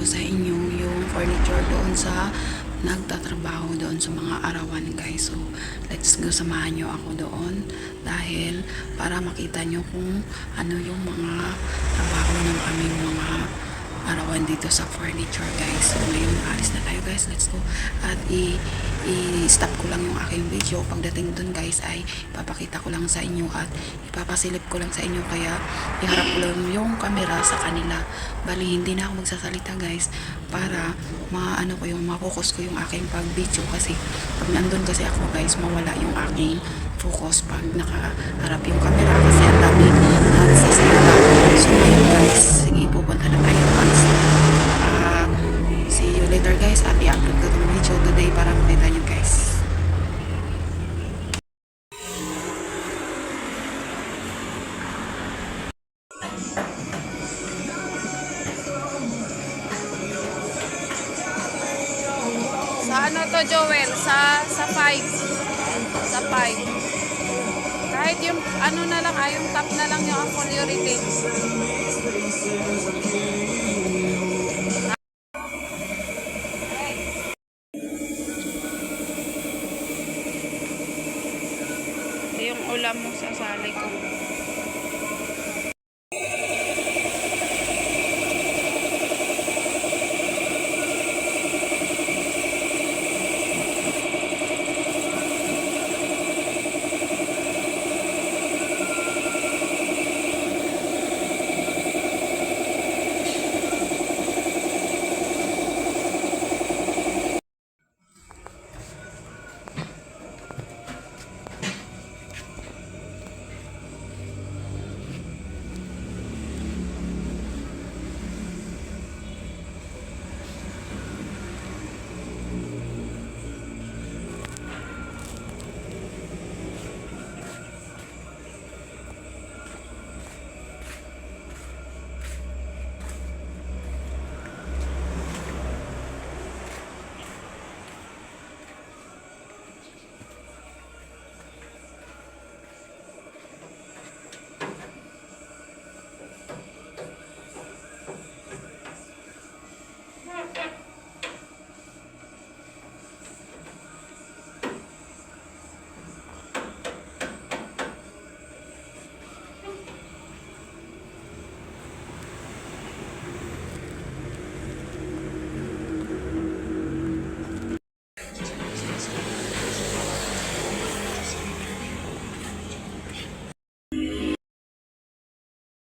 ko sa inyo yung furniture doon sa nagtatrabaho doon sa mga arawan guys. So, let's go samahan nyo ako doon dahil para makita nyo kung ano yung mga trabaho ng aming mga arawan dito sa furniture guys. So ngayon alis na tayo guys. Let's go. At i- i-stop ko lang yung aking video. Pagdating dun guys ay papakita ko lang sa inyo at ipapasilip ko lang sa inyo kaya iharap ko lang yung camera sa kanila. Bali hindi na ako magsasalita guys para maano ko yung mapokus ko yung aking pag-video kasi pag nandun kasi ako guys mawala yung aking focus pag nakaharap yung camera kasi ang dami nagsasalita. So ngayon guys, ano to Joel, sa sa 5. Sa 5. Kahit yung ano na lang, ay yung top na lang yung Apple yung ulam mo sa sali ko.